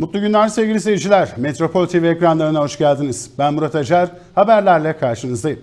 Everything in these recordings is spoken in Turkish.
Mutlu günler sevgili seyirciler. Metropol TV ekranlarına hoş geldiniz. Ben Murat Acar, haberlerle karşınızdayım.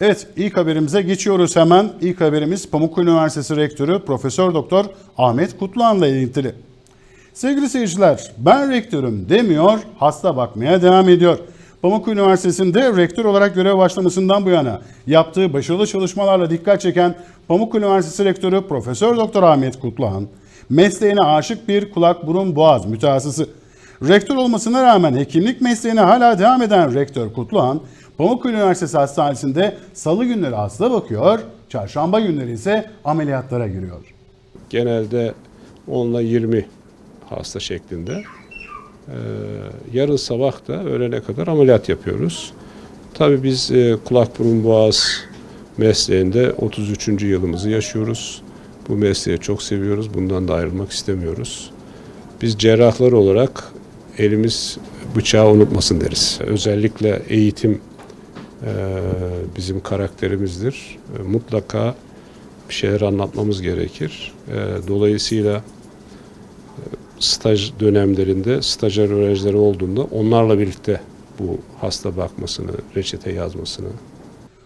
Evet, ilk haberimize geçiyoruz hemen. İlk haberimiz Pamukkale Üniversitesi Rektörü Profesör Doktor Ahmet Kutluhan'la ilgili. Sevgili seyirciler, ben rektörüm demiyor, hasta bakmaya devam ediyor. Pamukkale Üniversitesi'nde rektör olarak görev başlamasından bu yana yaptığı başarılı çalışmalarla dikkat çeken Pamukkale Üniversitesi Rektörü Profesör Doktor Ahmet Kutluhan, mesleğine aşık bir kulak burun boğaz mütehassısı. Rektör olmasına rağmen hekimlik mesleğine hala devam eden Rektör Kutluhan, Pamukkale Üniversitesi Hastanesi'nde salı günleri hasta bakıyor, çarşamba günleri ise ameliyatlara giriyor. Genelde 10 ile 20 hasta şeklinde. Ee, yarın sabah da öğlene kadar ameliyat yapıyoruz. Tabii biz e, kulak burun boğaz mesleğinde 33. yılımızı yaşıyoruz. Bu mesleği çok seviyoruz. Bundan da ayrılmak istemiyoruz. Biz cerrahlar olarak elimiz bıçağı unutmasın deriz. Özellikle eğitim e, bizim karakterimizdir. E, Mutlaka bir şeyler anlatmamız gerekir. E, Dolayısıyla staj dönemlerinde stajyer öğrencileri olduğunda onlarla birlikte bu hasta bakmasını, reçete yazmasını,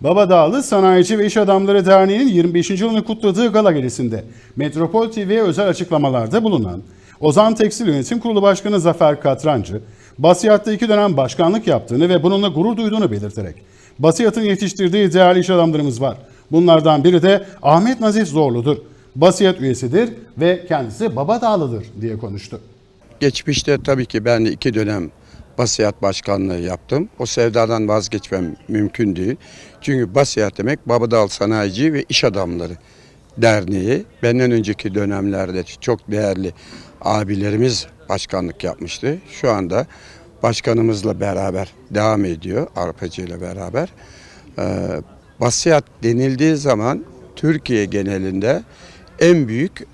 Babadağlı Sanayici ve İş Adamları Derneği'nin 25. yılını kutladığı gala gecesinde Metropol TV'ye özel açıklamalarda bulunan Ozan Tekstil Yönetim Kurulu Başkanı Zafer Katrancı, Basiyat'ta iki dönem başkanlık yaptığını ve bununla gurur duyduğunu belirterek Basiyat'ın yetiştirdiği değerli iş adamlarımız var. Bunlardan biri de Ahmet Nazif Zorlu'dur. Basiyat üyesidir ve kendisi Babadağlı'dır diye konuştu. Geçmişte tabii ki ben iki dönem Basiyat Başkanlığı yaptım. O sevdadan vazgeçmem mümkün değil. Çünkü Basiyat demek Babadal Sanayici ve İş Adamları Derneği. Benden önceki dönemlerde çok değerli abilerimiz başkanlık yapmıştı. Şu anda başkanımızla beraber devam ediyor, Arpacı ile beraber. Ee, Basiyat denildiği zaman Türkiye genelinde en büyük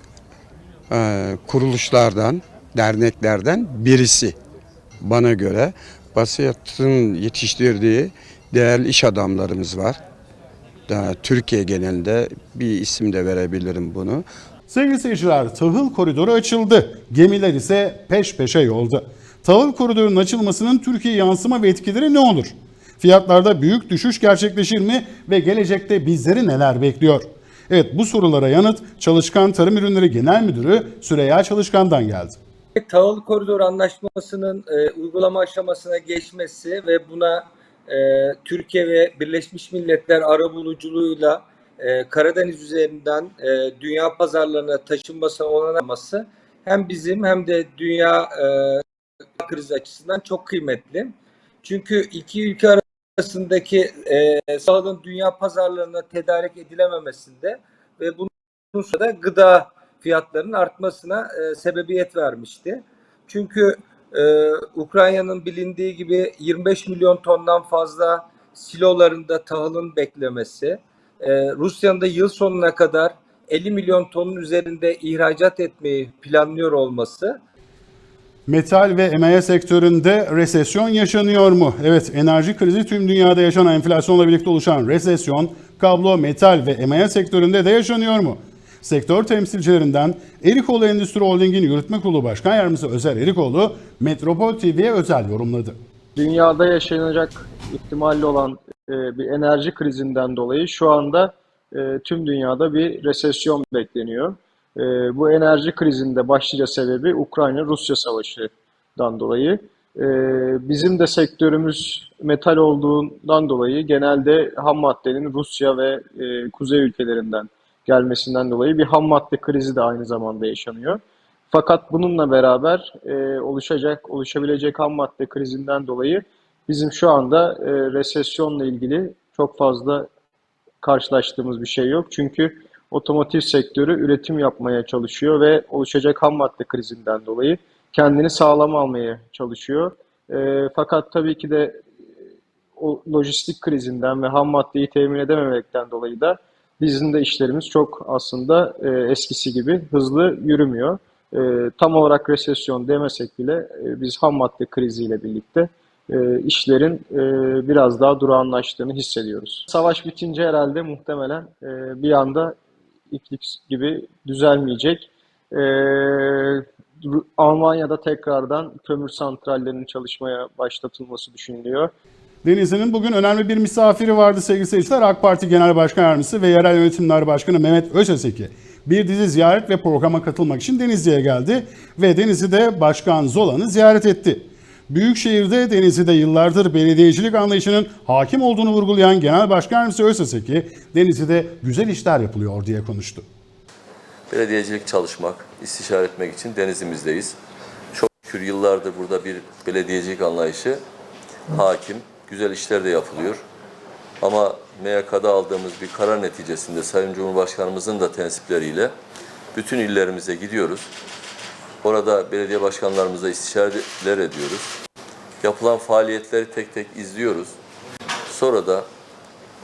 e, kuruluşlardan, derneklerden birisi bana göre. Basiyat'ın yetiştirdiği değerli iş adamlarımız var. Daha Türkiye genelinde bir isim de verebilirim bunu. Sevgili seyirciler, tahıl koridoru açıldı. Gemiler ise peş peşe yolda. Tahıl koridorunun açılmasının Türkiye yansıma ve etkileri ne olur? Fiyatlarda büyük düşüş gerçekleşir mi ve gelecekte bizleri neler bekliyor? Evet bu sorulara yanıt Çalışkan Tarım Ürünleri Genel Müdürü Süreyya Çalışkan'dan geldi. Tahıl Koridor Anlaşması'nın e, uygulama aşamasına geçmesi ve buna e, Türkiye ve Birleşmiş Milletler arabuluculuğuyla e, Karadeniz üzerinden e, dünya pazarlarına taşınması olanması hem bizim hem de dünya e, krizi açısından çok kıymetli. Çünkü iki ülke arasındaki e, sağlığın dünya pazarlarına tedarik edilememesinde ve bunun sonra gıda fiyatlarının artmasına e, sebebiyet vermişti. Çünkü e, Ukrayna'nın bilindiği gibi 25 milyon tondan fazla silolarında tahılın beklemesi, e, Rusya'nın da yıl sonuna kadar 50 milyon tonun üzerinde ihracat etmeyi planlıyor olması Metal ve emaye sektöründe resesyon yaşanıyor mu? Evet, enerji krizi tüm dünyada yaşanan enflasyonla birlikte oluşan resesyon, kablo, metal ve emaye sektöründe de yaşanıyor mu? Sektör temsilcilerinden Erikoğlu Endüstri Holding'in yürütme kurulu başkan yardımcısı Özer Erikoğlu, Metropol TV'ye özel yorumladı. dünyada yaşanacak ihtimalli olan e, bir enerji krizinden dolayı şu anda e, tüm dünyada bir resesyon bekleniyor. E, bu enerji krizinde başlıca sebebi Ukrayna-Rusya savaşından dolayı. Bizim de sektörümüz metal olduğundan dolayı genelde ham maddenin Rusya ve kuzey ülkelerinden gelmesinden dolayı bir ham madde krizi de aynı zamanda yaşanıyor. Fakat bununla beraber e, oluşacak, oluşabilecek ham madde krizinden dolayı bizim şu anda e, resesyonla ilgili çok fazla karşılaştığımız bir şey yok. Çünkü otomotiv sektörü üretim yapmaya çalışıyor ve oluşacak ham madde krizinden dolayı kendini sağlam almaya çalışıyor. E, fakat tabii ki de o lojistik krizinden ve ham maddeyi temin edememekten dolayı da bizim de işlerimiz çok aslında e, eskisi gibi hızlı yürümüyor. E, tam olarak resesyon demesek bile e, biz ham madde kriziyle birlikte e, işlerin e, biraz daha durağanlaştığını hissediyoruz. Savaş bitince herhalde muhtemelen e, bir anda iplik gibi düzelmeyecek. E, Almanya'da tekrardan kömür santrallerinin çalışmaya başlatılması düşünülüyor. Denizli'nin bugün önemli bir misafiri vardı sevgili seyirciler. AK Parti Genel Başkan Yardımcısı ve Yerel Yönetimler Başkanı Mehmet Özeseki bir dizi ziyaret ve programa katılmak için Denizli'ye geldi ve Denizli'de Başkan Zolan'ı ziyaret etti. Büyükşehir'de Denizli'de yıllardır belediyecilik anlayışının hakim olduğunu vurgulayan Genel Başkan Yardımcısı Özeseki, Denizli'de güzel işler yapılıyor diye konuştu. belediyecilik çalışmak, istişare etmek için denizimizdeyiz. Çok şükür yıllardır burada bir belediyecilik anlayışı hakim, güzel işler de yapılıyor. Ama MYK'da aldığımız bir karar neticesinde Sayın Cumhurbaşkanımızın da tensipleriyle bütün illerimize gidiyoruz. Orada belediye başkanlarımızla istişareler ediyoruz. Yapılan faaliyetleri tek tek izliyoruz. Sonra da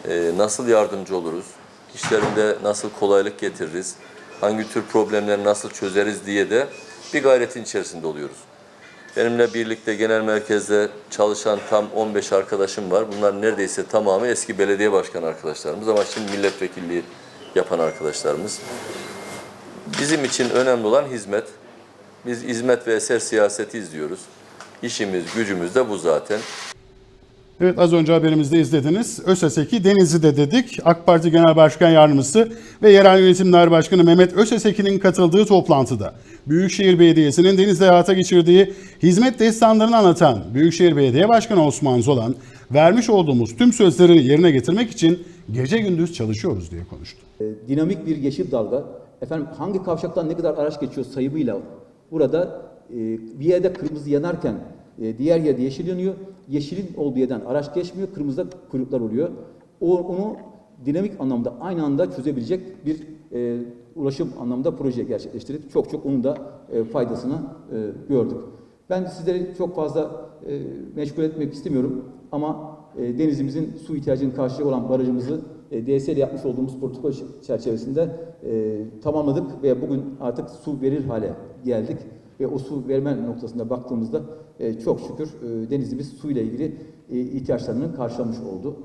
e, nasıl yardımcı oluruz, işlerinde nasıl kolaylık getiririz, hangi tür problemleri nasıl çözeriz diye de bir gayretin içerisinde oluyoruz. Benimle birlikte genel merkezde çalışan tam 15 arkadaşım var. Bunlar neredeyse tamamı eski belediye başkanı arkadaşlarımız ama şimdi milletvekilliği yapan arkadaşlarımız. Bizim için önemli olan hizmet. Biz hizmet ve eser siyaseti izliyoruz. İşimiz, gücümüz de bu zaten. Evet az önce haberimizde izlediniz. ÖSESEK'i Denizli'de dedik. AK Parti Genel Başkan Yardımcısı ve Yerel Yönetimler Başkanı Mehmet ÖSESEK'in katıldığı toplantıda Büyükşehir Belediyesi'nin Denizli'de hayata geçirdiği hizmet destanlarını anlatan Büyükşehir Belediye Başkanı Osman Zolan, vermiş olduğumuz tüm sözleri yerine getirmek için gece gündüz çalışıyoruz diye konuştu. dinamik bir yeşil dalga. Efendim hangi kavşaktan ne kadar araç geçiyor sayımıyla burada e, bir yerde kırmızı yanarken e, diğer yerde yeşil yanıyor. Yeşilin olduğu yerden araç geçmiyor, kırmızıda kuyruklar oluyor. O onu dinamik anlamda aynı anda çözebilecek bir e, ulaşım anlamda proje gerçekleştirdik. Çok çok onun da e, faydasını e, gördük. Ben sizleri çok fazla e, meşgul etmek istemiyorum ama e, denizimizin su ihtiyacını karşılayacak olan barajımızı e, DS ile yapmış olduğumuz protokol çerçevesinde e, tamamladık ve bugün artık su verir hale geldik. Ve o su verme noktasında baktığımızda e, çok şükür e, denizimiz su ile ilgili e, ihtiyaçlarını karşılamış oldu.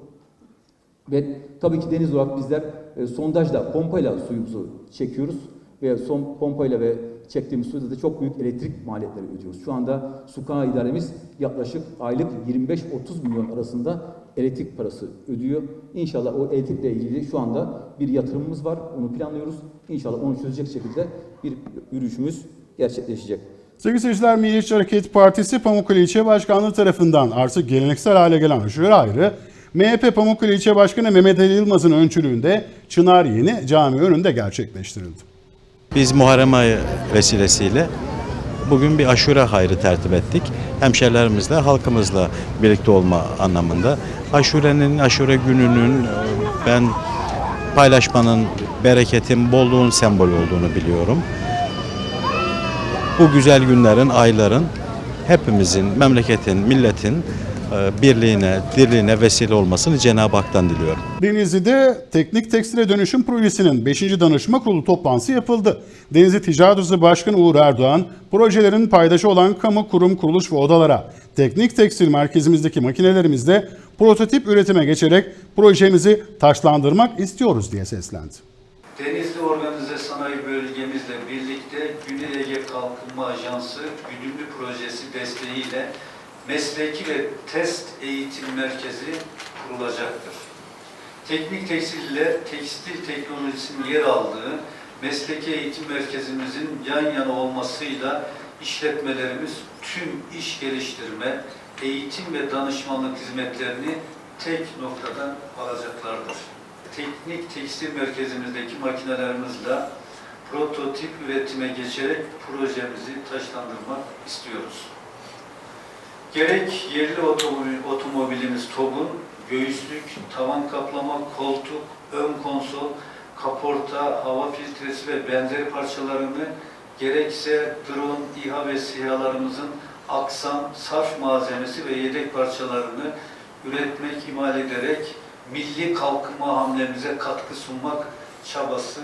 Ve tabii ki deniz olarak bizler e, sondajla, pompayla suyumuzu çekiyoruz. Ve son pompayla ve çektiğimiz suyda da çok büyük elektrik maliyetleri ödüyoruz. Şu anda su kanalı idaremiz yaklaşık aylık 25-30 milyon arasında elektrik parası ödüyor. İnşallah o elektrikle ilgili şu anda bir yatırımımız var. Onu planlıyoruz. İnşallah onu çözecek şekilde bir yürüyüşümüz gerçekleşecek. Sevgili seyirciler, Milliyetçi Hareket Partisi Pamukkale İlçe Başkanlığı tarafından artık geleneksel hale gelen aşure ayrı, MHP Pamukkale İlçe Başkanı Mehmet Ali Yılmaz'ın öncülüğünde Çınar Yeni Cami önünde gerçekleştirildi. Biz Muharrem ayı vesilesiyle bugün bir aşure hayrı tertip ettik. Hemşerilerimizle, halkımızla birlikte olma anlamında. Aşurenin, aşure gününün ben paylaşmanın, bereketin, bolluğun sembolü olduğunu biliyorum. Bu güzel günlerin, ayların hepimizin, memleketin, milletin e, birliğine, dirliğine vesile olmasını Cenab-ı Hak'tan diliyorum. Denizli'de Teknik Tekstile Dönüşüm Projesi'nin 5. Danışma Kurulu toplantısı yapıldı. Denizli Ticaret Odası Başkanı Uğur Erdoğan, projelerin paydaşı olan kamu, kurum, kuruluş ve odalara teknik tekstil merkezimizdeki makinelerimizde prototip üretime geçerek projemizi taşlandırmak istiyoruz diye seslendi. Denizli Organize Sanayi Bölgemizle Ege Kalkınma Ajansı Güdümlü Projesi desteğiyle mesleki ve test eğitim merkezi kurulacaktır. Teknik tekstille tekstil teknolojisinin yer aldığı mesleki eğitim merkezimizin yan yana olmasıyla işletmelerimiz tüm iş geliştirme, eğitim ve danışmanlık hizmetlerini tek noktadan alacaklardır. Teknik tekstil merkezimizdeki makinelerimizle prototip üretime geçerek projemizi taşlandırmak istiyoruz. Gerek yerli otomobil, otomobilimiz TOG'un göğüslük, tavan kaplama, koltuk, ön konsol, kaporta, hava filtresi ve benzeri parçalarını gerekse drone, İHA ve SİHA'larımızın aksam, sarf malzemesi ve yedek parçalarını üretmek, imal ederek milli kalkınma hamlemize katkı sunmak çabası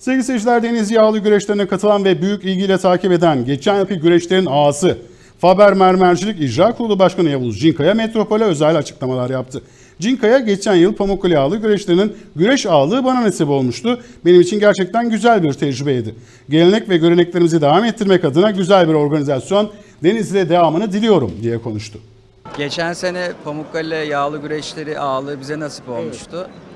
Sevgili seyirciler Deniz Yağlı güreşlerine katılan ve büyük ilgiyle takip eden geçen yılki güreşlerin ağası Faber Mermercilik İcra Kurulu Başkanı Yavuz Cinkaya Metropol'e özel açıklamalar yaptı. Cinkaya geçen yıl Pamukkale Ağlı güreşlerinin güreş ağlığı bana nasip olmuştu. Benim için gerçekten güzel bir tecrübeydi. Gelenek ve göreneklerimizi devam ettirmek adına güzel bir organizasyon. Denizli'de devamını diliyorum diye konuştu. Geçen sene Pamukkale yağlı güreşleri ağlı bize nasip olmuştu. E,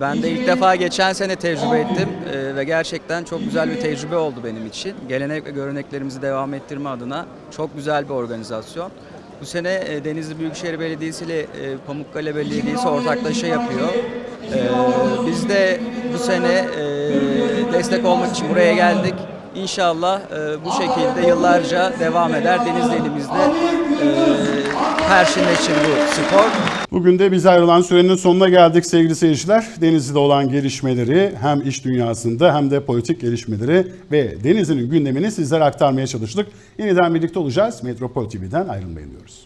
Ben de ilk defa geçen sene tecrübe ettim e, ve gerçekten çok güzel bir tecrübe oldu benim için. Gelenek ve göreneklerimizi devam ettirme adına çok güzel bir organizasyon. Bu sene e, Denizli Büyükşehir Belediyesi ile e, Pamukkale Belediyesi ortaklaşa yapıyor. E, Biz de bu sene e, destek olmak için buraya geldik. İnşallah e, bu şekilde yıllarca devam eder. Denizli elimizde e, her şey bu spor. Bugün de biz ayrılan sürenin sonuna geldik sevgili seyirciler. Denizli'de olan gelişmeleri hem iş dünyasında hem de politik gelişmeleri ve Denizli'nin gündemini sizlere aktarmaya çalıştık. Yeniden birlikte olacağız. Metropol TV'den ayrılmayın diyoruz.